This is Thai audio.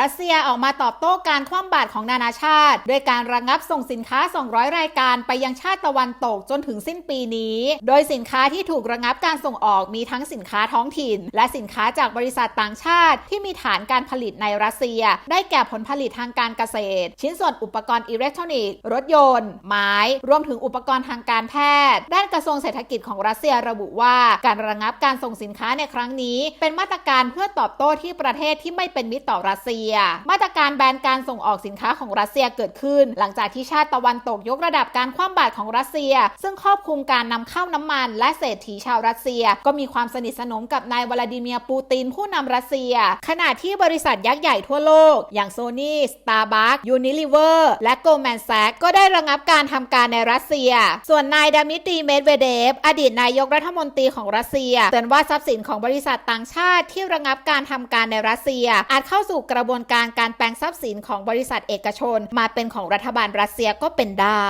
รัสเซียออกมาตอบโต้การคว่ำบาตรของนานาชาติ ด้วยการระงับส่งสินค้า 200 รายการไปยังชาติตะวันตกจนถึงสิ้นปีนี้ โดยสินค้าที่ถูกระงับการส่งออกมีทั้งสินค้าท้องถิ่น และสินค้าจากบริษัทต่างชาติ ที่มีฐานการผลิตในรัสเซีย ได้แก่ผลผลิตทางการเกษตร ชิ้นส่วนอุปกรณ์อิเล็กทรอนิกส์ รถยนต์ ไม้ รวมถึงอุปกรณ์ทางการแพทย์ ด้านกระทรวงเศรษฐกิจของรัสเซียระบุว่า การระงับการส่งสินค้าในครั้งนี้ เป็นมาตรการเพื่อตอบโต้ที่ประเทศที่ไม่เป็นมิตรต่อรัสเซียมาตรการแบนการส่งออกสินค้าของรัสเซียเกิดขึ้น หลังจากที่ชาติตะวันตกยกระดับการคว่ำบาตรของรัสเซีย ซึ่งครอบคลุมการนำเข้าน้ำมัน และเศรษฐีชาวรัสเซีย ก็มีความสนิทสนมกับนายวลาดิเมียร์ปูตินผู้นำรัสเซีย ขณะที่บริษัทยักษ์ใหญ่ทั่วโลก อย่างโซนี่สตาร์บัคยูนิลิเวอร์และโกลแมนแซกก็ได้ระงับการทำการในรัสเซีย ส่วนนายดามิตรีเมดเวเดฟอดีตนายกรัฐมนตรีของรัสเซียเตือนว่าทรัพย์สินของบริษัทต่างชาติที่ระงับการทำการในรัสเซีย อาจเข้าสู่กระบวนวนการการแปลงทรัพย์สินของบริษัทเอกชน มาเป็นของรัฐบาลรัสเซียก็เป็นได้